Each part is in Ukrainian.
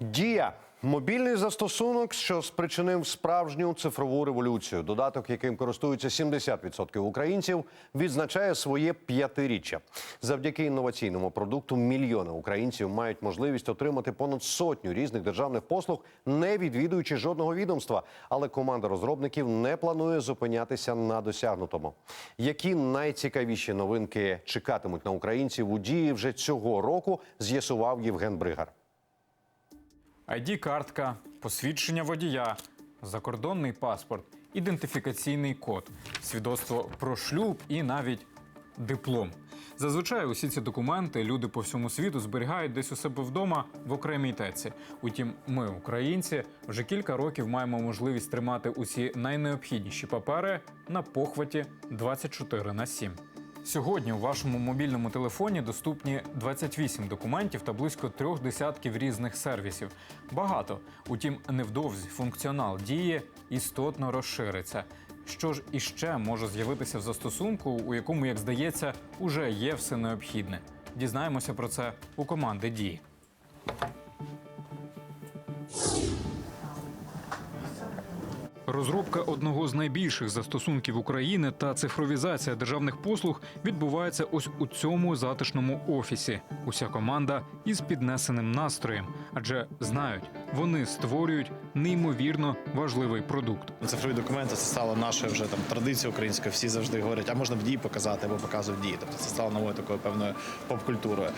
Дія мобільний застосунок, що спричинив справжню цифрову революцію. Додаток, яким користуються 70% українців, відзначає своє п'ятиріччя. Завдяки інноваційному продукту мільйони українців мають можливість отримати понад сотню різних державних послуг, не відвідуючи жодного відомства. Але команда розробників не планує зупинятися на досягнутому. Які найцікавіші новинки чекатимуть на українців у дії вже цього року, з'ясував Євген Бригар. ID-картка, посвідчення водія, закордонний паспорт, ідентифікаційний код, свідоцтво про шлюб і навіть диплом. Зазвичай усі ці документи люди по всьому світу зберігають десь у себе вдома в окремій теці. Утім, ми, українці, вже кілька років маємо можливість тримати усі найнеобхідніші папери на похваті 24 на 7. Сьогодні у вашому мобільному телефоні доступні 28 документів та близько трьох десятків різних сервісів. Багато. Утім, невдовзі функціонал дії істотно розшириться. Що ж іще може з'явитися в застосунку, у якому, як здається, уже є все необхідне. Дізнаємося про це у команди дії. Розробка одного з найбільших застосунків України та цифровізація державних послуг відбувається ось у цьому затишному офісі. Уся команда із піднесеним настроєм, адже знають, вони створюють неймовірно важливий продукт. Цифрові документи це стало нашою вже там традицією українською. Всі завжди говорять, а можна в дії показати або показують дії. Тобто це стало новою такою певною поп-культурою.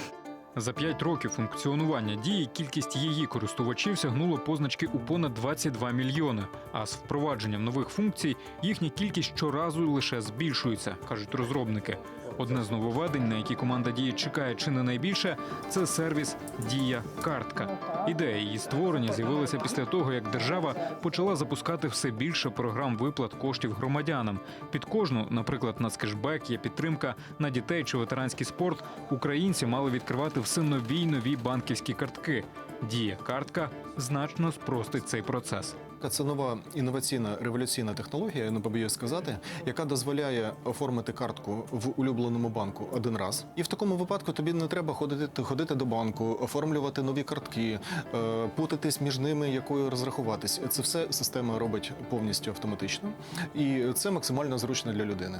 За 5 років функціонування дії кількість її користувачів сягнула позначки у понад 22 мільйони. А з впровадженням нових функцій їхня кількість щоразу лише збільшується, кажуть розробники. Одне з нововведень, на які команда дії чекає чи не найбільше, це сервіс Дія Картка. Ідея її створення з'явилася після того, як держава почала запускати все більше програм виплат коштів громадянам. Під кожну, наприклад, нацкешбек, є підтримка на дітей чи ветеранський спорт. Українці мали відкривати все нові й нові банківські картки. Дія картка значно спростить цей процес. Це нова інноваційна революційна технологія, я не побоюсь сказати, яка дозволяє оформити картку в улюбленому банку один раз. І в такому випадку тобі не треба ходити ходити до банку, оформлювати нові картки, е, путатись між ними, якою розрахуватись. Це все система робить повністю автоматично, і це максимально зручно для людини.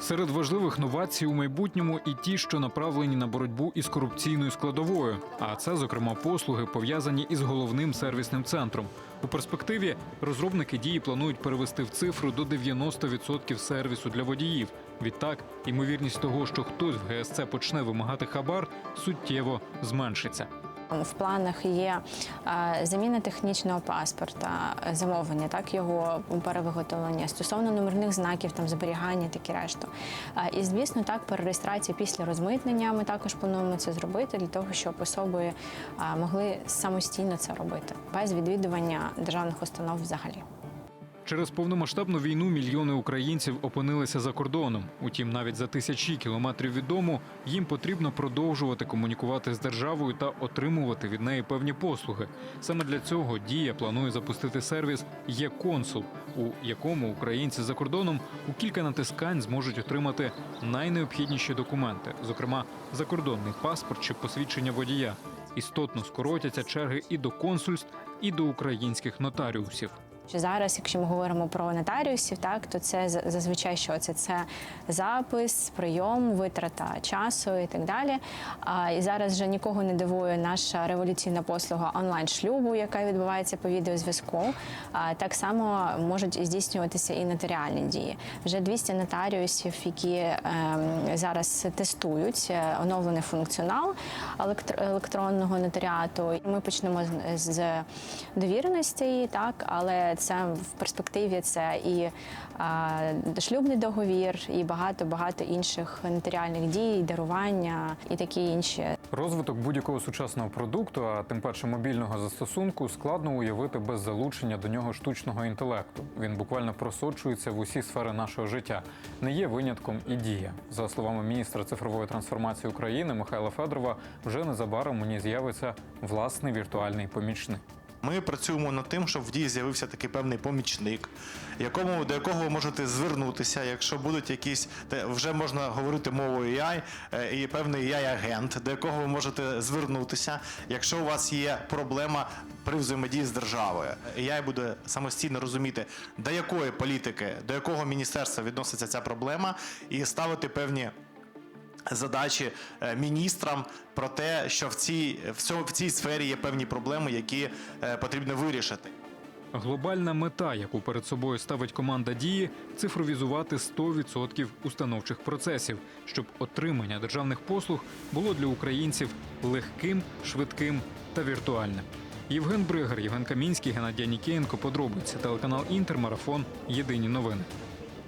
Серед важливих новацій у майбутньому і ті, що направлені на боротьбу із корупційною складовою. А це, зокрема, послуги пов'язані із головним сервісним центром. У перспективі розробники дії планують перевести в цифру до 90% сервісу для водіїв. Відтак, ймовірність того, що хтось в ГСЦ почне вимагати хабар, суттєво зменшиться. В планах є е, заміна технічного паспорта, е, замовлення, так його перевиготовлення стосовно номерних знаків, там зберігання, такі решта. Е, І звісно, так перереєстрація після розмитнення. Ми також плануємо це зробити для того, щоб особи е, могли самостійно це робити без відвідування державних установ взагалі. Через повномасштабну війну мільйони українців опинилися за кордоном. Утім, навіть за тисячі кілометрів від дому їм потрібно продовжувати комунікувати з державою та отримувати від неї певні послуги. Саме для цього дія планує запустити сервіс є консул, у якому українці за кордоном у кілька натискань зможуть отримати найнеобхідніші документи, зокрема закордонний паспорт чи посвідчення водія. Істотно скоротяться черги і до консульств, і до українських нотаріусів. Що зараз, якщо ми говоримо про нотаріусів, так то це зазвичай що це? Це запис, прийом, витрата часу і так далі. А і зараз вже нікого не дивує наша революційна послуга онлайн шлюбу, яка відбувається по відеозв'язку. А так само можуть здійснюватися і нотаріальні дії. Вже 200 нотаріусів, які ем, зараз тестують е, оновлений функціонал електр- електронного нотаріату. Ми почнемо з довіреності, так, але це в перспективі це і шлюбний договір, і багато багато інших нотаріальних дій, дарування і такі інші. Розвиток будь-якого сучасного продукту, а тим паче мобільного застосунку, складно уявити без залучення до нього штучного інтелекту. Він буквально просочується в усі сфери нашого життя. Не є винятком і дія. За словами міністра цифрової трансформації України Михайла Федорова, вже незабаром ній з'явиться власний віртуальний помічник. Ми працюємо над тим, щоб в дії з'явився такий певний помічник, якому до якого ви можете звернутися, якщо будуть якісь те, вже можна говорити мовою AI, е, і певний AI-агент, до якого ви можете звернутися, якщо у вас є проблема при взаємодії з державою. AI буде самостійно розуміти, до якої політики, до якого міністерства відноситься ця проблема, і ставити певні задачі е, міністрам про те, що в цій, в цій сфері є певні проблеми, які е, потрібно вирішити. Глобальна мета, яку перед собою ставить команда дії, цифровізувати 100% установчих процесів, щоб отримання державних послуг було для українців легким, швидким та віртуальним. Євген Бригар, Євген Камінський, Геннадій Нікієнко. Подробиці телеканал Інтер. Марафон. Єдині новини.